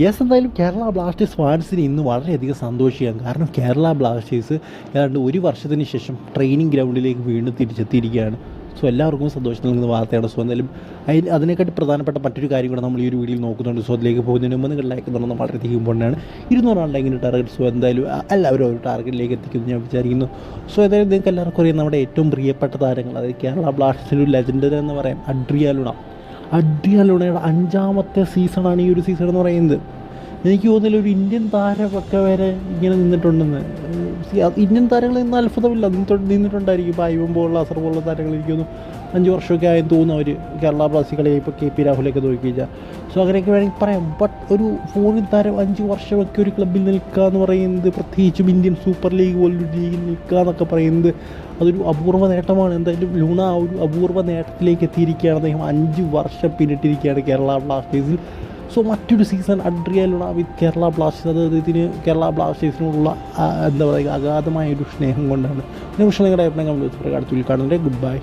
Yes എന്തായാലും Kerala Blasters ഫാൻസിന് ഇന്ന് വളരെയധികം സന്തോഷിക്കാം. കാരണം കേരള ബ്ലാസ്റ്റേഴ്സ് ഏതാണ്ട് ഒരു വർഷത്തിന് ശേഷം ട്രെയിനിങ് ഗ്രൗണ്ടിലേക്ക് വീണ്ടും തിരിച്ചെത്തിയിരിക്കുകയാണ്. സോ എല്ലാവർക്കും സന്തോഷം നൽകുന്ന വാർത്തയാണ്. സോ എന്തായാലും അതിന് അതിനെക്കാട്ടി പ്രധാനപ്പെട്ട മറ്റൊരു കാര്യം കൂടെ നമ്മൾ ഈ ഒരു വീഡിയോയിൽ നോക്കുന്നുണ്ട്. സോ അതിലേക്ക് പോകുന്നതിന് മുമ്പ് നിങ്ങൾ ലൈക്ക് തുടർന്ന് വളരെയധികം ഇമ്പോർട്ടന്റ് ഇരുന്നൂറ് ഇങ്ങനെ ടാർഗറ്റ് സോ എന്തായാലും എല്ലാവരും ഒരു ടാർഗറ്റിലേക്ക് എത്തിക്കുമെന്ന് ഞാൻ വിചാരിക്കുന്നു. സോ എന്തായാലും നിങ്ങൾക്ക് എല്ലാവർക്കും അറിയാം നമ്മുടെ ഏറ്റവും പ്രിയപ്പെട്ട താരങ്ങൾ അതായത് കേരള ബ്ലാസ്റ്റേഴ്സിന്റെ ഒരു ലെജൻഡർ എന്ന് പറയാം അഡ്രിയാലുണ അഡ്രിയാലുണയുടെ അഞ്ചാമത്തെ സീസണാണ് ഈ ഒരു സീസൺ എന്ന് പറയുന്നത്. എനിക്ക് തോന്നുന്നില്ല ഒരു ഇന്ത്യൻ താരമൊക്കെ വരെ ഇങ്ങനെ നിന്നിട്ടുണ്ടെന്ന്. ഇന്ത്യൻ താരങ്ങളിൽ നിന്ന് അത്ഭുതമില്ല. നിന്നിട്ട് നിന്നിട്ടുണ്ടായിരിക്കും. ഇപ്പോൾ ഐവം പോലുള്ള അസർ പോലുള്ള താരങ്ങൾ എനിക്ക് അഞ്ച് വർഷമൊക്കെ ആയെന്ന് തോന്നുന്നു അവർ കേരള ബ്ലാസ്റ്റേഴ്സ് ഇപ്പോൾ കെ പി രാഹുലൊക്കെ നോക്കിക്കഴിഞ്ഞാൽ സോ അങ്ങനെയൊക്കെ വേണമെങ്കിൽ പറയാം. ബട്ട് ഒരു ഫോറിൻ താരം അഞ്ച് വർഷമൊക്കെ ഒരു ക്ലബ്ബിൽ നിൽക്കുക എന്ന് പറയുന്നത് പ്രത്യേകിച്ചും ഇന്ത്യൻ സൂപ്പർ ലീഗ് പോലൊരു ലീഗിൽ നിൽക്കുക എന്നൊക്കെ പറയുന്നത് അതൊരു അപൂർവ നേട്ടമാണ്. എന്തായാലും ലൂണ ആ ഒരു അപൂർവ നേട്ടത്തിലേക്ക് എത്തിയിരിക്കുകയാണ് അദ്ദേഹം. അഞ്ച് വർഷം പിന്നിട്ടിരിക്കുകയാണ് കേരള ബ്ലാസ്റ്റേഴ്സിൽ. സോ മറ്റൊരു സീസൺ അഡ്രിയാലുള്ള വിത്ത് കേരള ബ്ലാസ്റ്റേഴ്സ് അത് ഇതിന് കേരള ബ്ലാസ്റ്റേഴ്സിനോടുള്ള എന്താ പറയുക അഗാധമായ ഒരു സ്നേഹം കൊണ്ടാണ്. നിമിഷം നിങ്ങളുടെ അഭിപ്രായം കമന്റ് പ്രകാരത്തിൽ പ്രകാരം ഗുഡ് ബൈ